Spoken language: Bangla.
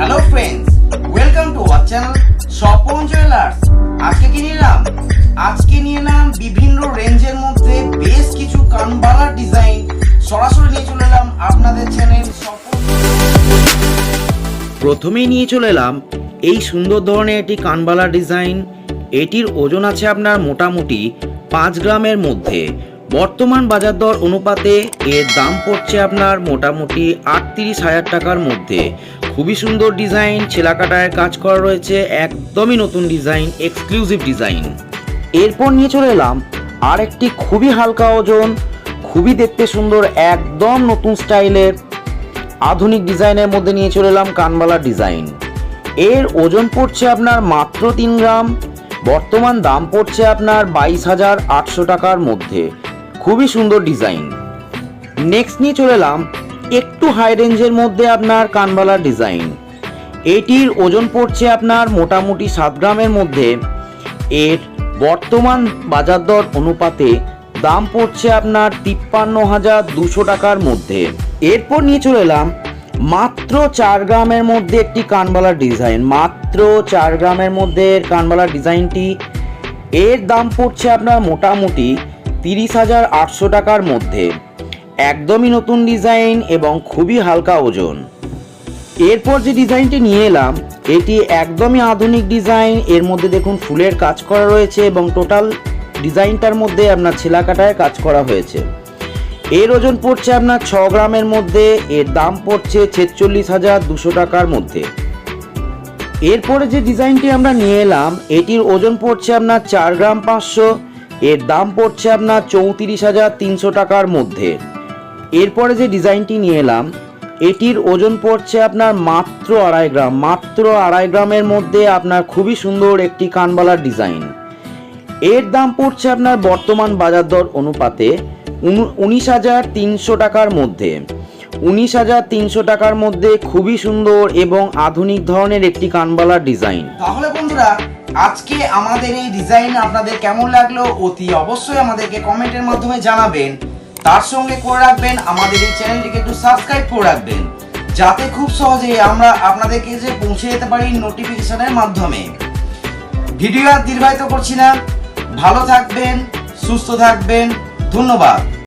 Hello friends welcome to our channel Swapan jewellers আজকে কি নিলাম? আজকে নিয়ে এলাম বিভিন্ন রেঞ্জের মধ্যে বেশ কিছু কানবালা ডিজাইন সরাসরি নিয়ে চলে এলাম আপনাদের চ্যানেল স্বপন প্রথমেই নিয়ে চলে এলাম এই সুন্দর ধরনের একটি কানবালা ডিজাইন এটির ওজন আছে আপনার মোটামুটি পাঁচ গ্রামের মধ্যে। বর্তমান বাজার দর অনুপাতে এর দাম পড়ছে আপনার মোটামুটি আটত্রিশ হাজার টাকার মধ্যে। খুবই সুন্দর ডিজাইন, ছেলাকাটায় কাজ করা রয়েছে, একদমই নতুন ডিজাইন এক্সক্লুসিভ ডিজাইন। এরপর নিয়ে চলে এলাম আর একটি খুবই হালকা ওজন, খুবই দেখতে সুন্দর, একদম নতুন স্টাইলের, আধুনিক ডিজাইনের মধ্যে নিয়ে চলে এলাম কানবালা ডিজাইন। এর ওজন পড়ছে আপনার মাত্র তিন গ্রাম, বর্তমান দাম পড়ছে আপনার বাইশ হাজার আটশো টাকার মধ্যে। খুবই সুন্দর ডিজাইন। নেক্সট নিয়ে চলে এলাম একটু হাই রেঞ্জের মধ্যে আপনার কানবালা ডিজাইন এটির ওজন পড়ছে আপনার মোটামুটি সাত গ্রামের মধ্যে। এর বর্তমান বাজার দর অনুপাতে দাম পড়ছে আপনার তিপ্পান্ন হাজার দুশো টাকার মধ্যে। এরপর নিয়ে চলে এলাম, মাত্র চার গ্রামের মধ্যে একটি কানবালার ডিজাইন মাত্র চার গ্রামের মধ্যে কানবালার ডিজাইনটি এর দাম পড়ছে আপনার মোটামুটি তিরিশ হাজার আটশো টাকার মধ্যে। একদমই নতুন ডিজাইন এবং খুবই হালকা ওজন। এরপর যে ডিজাইনটি নিয়ে এলাম, এটি একদমই আধুনিক ডিজাইন। এর মধ্যে দেখুন ফুলের কাজ করা রয়েছে এবং টোটাল ডিজাইনটার মধ্যে আপনার ছেলাকাটায় কাজ করা হয়েছে। এর ওজন পড়ছে আপনার ছ গ্রামের মধ্যে, এর দাম পড়ছে ছেচল্লিশ হাজার দুশো টাকার মধ্যে। এরপরে যে ডিজাইনটি আমরা নিয়ে এলাম, এটির ওজন পড়ছে আপনার চার গ্রাম পাঁচশো, এর দাম পড়ছে আপনার চৌত্রিশ হাজার তিনশো টাকার মধ্যে। এরপরে যে ডিজাইনটি নিয়ে এলাম, এটির ওজন পড়ছে আপনার মাত্র আড়াই গ্রাম, মাত্র আড়াই গ্রামের মধ্যে আপনার খুবই সুন্দর একটি কানবালার ডিজাইন। এর দাম পড়ছে আপনার বর্তমান বাজার দর অনুপাতে উন- উনিশ হাজার তিনশো টাকার মধ্যে। উনিশ হাজার তিনশো টাকার মধ্যে খুবই সুন্দর এবং আধুনিক ধরনের একটি কানবালার ডিজাইন। তাহলে বন্ধুরা, আজকে আমাদের এই ডিজাইন আপনাদের কেমন লাগল অতি অবশ্যই আমাদেরকে কমেন্টের মাধ্যমে জানাবেন। তার সঙ্গে করে রাখবেন আমাদের এই চ্যানেলটিকে একটু সাবস্ক্রাইব করে রাখবেন। যাতে খুব সহজে আমরা আপনাদেরকে যে পৌঁছে যেতে পারি নোটিফিকেশনের মাধ্যমে। ভিডিও আর দীর্ঘায়িত করছি না। ভালো থাকবেন, সুস্থ থাকবেন। ধন্যবাদ।